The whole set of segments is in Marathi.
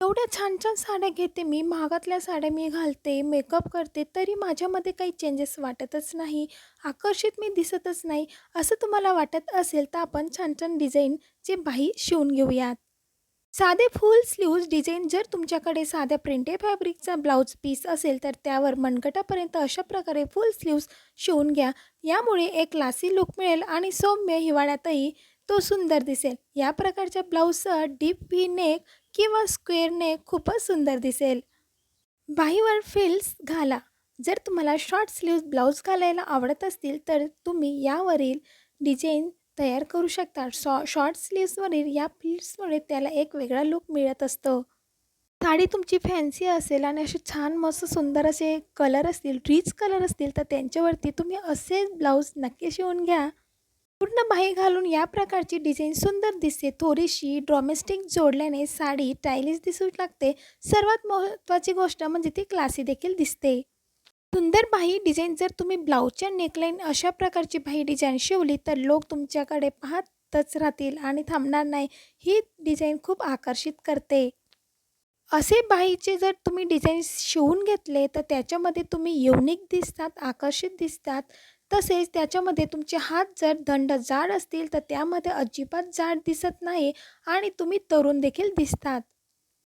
एवढ्या छान छान साड्या घेते मी महागातल्या साड्या मी घालते मेकअप करते तरी माझ्यामध्ये काही चेंजेस वाटतच नाही आकर्षित मी दिसतच नाही असं तुम्हाला वाटत असेल तर आपण छान छान डिझाईनचे बाही शिवून घेऊयात. साधे फुल स्लीव्ज डिझाईन जर तुमच्याकडे साध्या प्रिंटेड फॅब्रिकचा ब्लाऊज पीस असेल तर त्यावर मनगटापर्यंत अशा प्रकारे फुल स्लीव्ज शिवून घ्या यामुळे एक क्लासी लुक मिळेल आणि सौम्य हिवाळ्यातही तो सुंदर दिसेल. या प्रकारच्या ब्लाऊजसह डीप व्ही नेक किंवा स्क्वेअरने खूपच सुंदर दिसेल. बाहीवर फिल्स घाला. जर तुम्हाला शॉर्ट स्लीव्ज ब्लाऊज घालायला आवडत असतील तर तुम्ही यावरील डिझाईन तयार करू शकता. शॉ शॉर्ट स्लीव्सवरील या फिल्समुळे त्याला एक वेगळा लुक मिळत असतो. साडी तुमची फॅन्सी असेल आणि असे छान मस्त सुंदर असे कलर असतील रिच कलर असतील तर त्यांच्यावरती तुम्ही असे ब्लाऊज नक्की शिवून घ्या. पूर्ण बाही घालून या प्रकारची डिझाईन सुंदर दिसते. थोडीशी ड्रॉमेस्टिक जोडल्याने साडी टायलिश दिसू लागते. सर्वात महत्त्वाची गोष्ट म्हणजे ती क्लासी देखील दिसते. सुंदर बाही डिझाईन जर तुम्ही ब्लाऊजच्या नेकलाईन अशा प्रकारची बाही डिझाईन शिवली तर लोक तुमच्याकडे पाहतच राहतील आणि थांबणार नाही. ही डिझाईन खूप आकर्षित करते. असे बाहीचे जर तुम्ही डिझाईन शिवून घेतले तर त्याच्यामध्ये तुम्ही युनिक दिसतात आकर्षित दिसतात. तसेच त्याच्यामध्ये तुमचे हात जर दंड जाड असतील तर त्यामध्ये अजिबात जाड दिसत नाही आणि तुम्ही तरुण देखील दिसतात.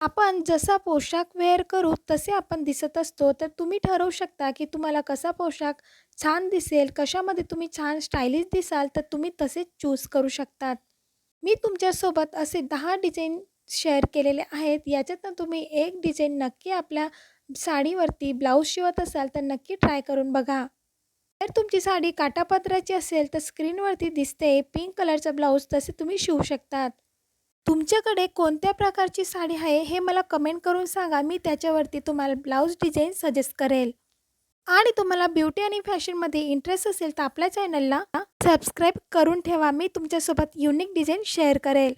आपण जसा पोशाख वेअर करू तसे आपण दिसत असतो. तर तुम्ही ठरवू शकता की तुम्हाला कसा पोशाख छान दिसेल कशामध्ये तुम्ही छान स्टायलिश दिसाल तर तुम्ही तसेच चूज करू शकतात. मी तुमच्यासोबत असे दहा डिझाईन शेअर केलेले आहेत. याच्यातनं तुम्ही एक डिझाईन नक्की आपल्या साडीवरती ब्लाऊज शिवत असाल तर नक्की ट्राय करून बघा. जर तुमची साडी काटापदराची असेल तर स्क्रीनवरती दिसते पिंक कलरचा ब्लाऊज तसे तुम्ही शिवू शकतात. तुमच्याकडे कोणत्या प्रकारची साडी आहे हे मला कमेंट करून सांगा. मी त्याच्यावरती तुम्हाला ब्लाऊज डिझाईन सजेस्ट करेल. आणि तुम्हाला ब्युटी आणि फॅशनमध्ये इंटरेस्ट असेल तर आपल्या चॅनलला सबस्क्राईब करून ठेवा. मी तुमच्यासोबत युनिक डिझाईन शेअर करेल.